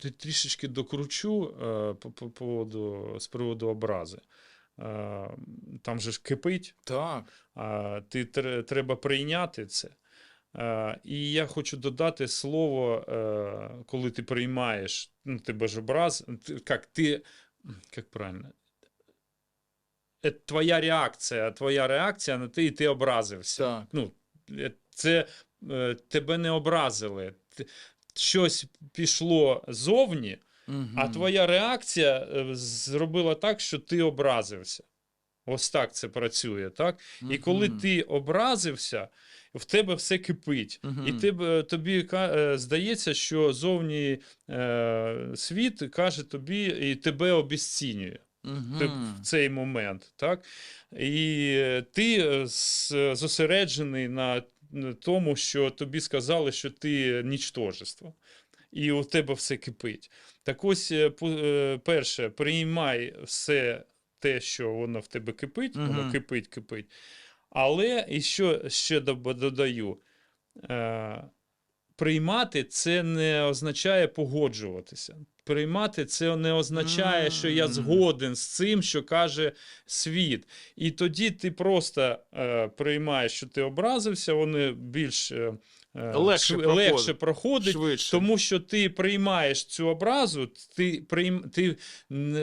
трішечки докручу е, по, по поводу, з приводу образи. Е, Там же ж кипить, Так. ти треба прийняти це. Е, І я хочу додати слово, е, коли ти приймаєш, ну, тебе ж образ, як ти, як правильно, Е, твоя реакція, твоя реакція на те, і ти образився. Так. Ну, е, це е, тебе не образили. Щось пішло зовні, Мгм. а твоя реакція е, зробила так, що ти образився. Ось так це працює, так? І коли ти образився, в тебе все кипить. Мгм. І тебе, тобі е, здається, що зовні е, світ каже тобі і тебе обіцінює ти Мгм. в цей момент. Так? І е, ти е, зосереджений на тому, що тобі сказали, що ти нічтожество. І у тебе все кипить. Так ось, е, е, перше, приймай все те, що воно в тебе кипить, воно Мгм. кипить, кипить. Але і що ще додаю: е, приймати це не означає погоджуватися. Приймати це не означає, що я згоден з цим, що каже світ. І тоді ти просто е, приймаєш, що ти образився, вони більш е, Легше шв- проходить. легше проходить. Швидше. Тому що ти приймаєш цю образу, ти прийм, ти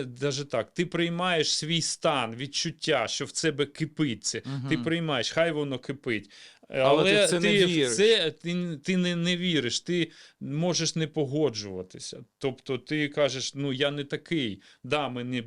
даже так, ти приймаєш свій стан, відчуття, що в тебе кипить це. Мгм. Ти приймаєш, хай воно кипить. Але ти в це не віриш. в це ти, ти не, не віриш, ти можеш не погоджуватися. Тобто ти кажеш, ну я не такий. Да, мені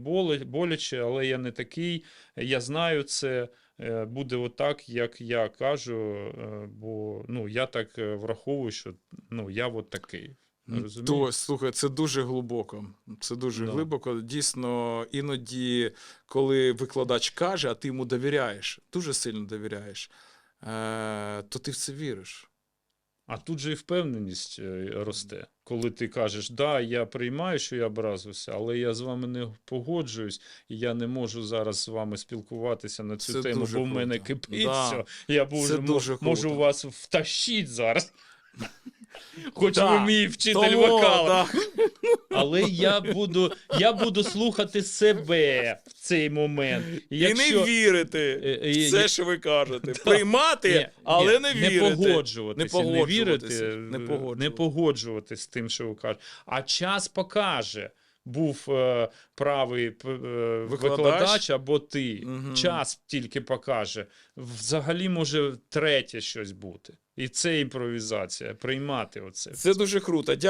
боляче, але я не такий. Я знаю це. Е, Буде отак, як я кажу, е, бо ну, я так е, враховую, що ну, я от такий. Розумієш? То, слухай, це дуже глибоко. Це дуже Да. глибоко. Дійсно, іноді, коли викладач каже, а ти йому довіряєш, дуже сильно довіряєш, то ти в це віриш. А тут же і впевненість е, росте, коли ти кажеш, да, я приймаю, що я образився, але я з вами не погоджуюсь, і я не можу зараз з вами спілкуватися на цю Це тему, бо в мене кипить Да. Я Це можу, можу вас втащити зараз. Хоч Да. ви мій вчитель Тому, вокалу. Да. Але я буду, я буду слухати себе в цей момент. І І не вірити Е, е, в все, що ви кажете. Приймати, Ні, але ні, не Не погоджуватися, Не не, вірити, не не, погоджуватися. погоджуватися з тим, що ви кажете. А час покаже. Був е, правий е, Викладач. викладач або ти. Угу. Час тільки покаже. Взагалі може третє щось бути. І це імпровізація. Приймати оце. Це дуже круто. Дякую.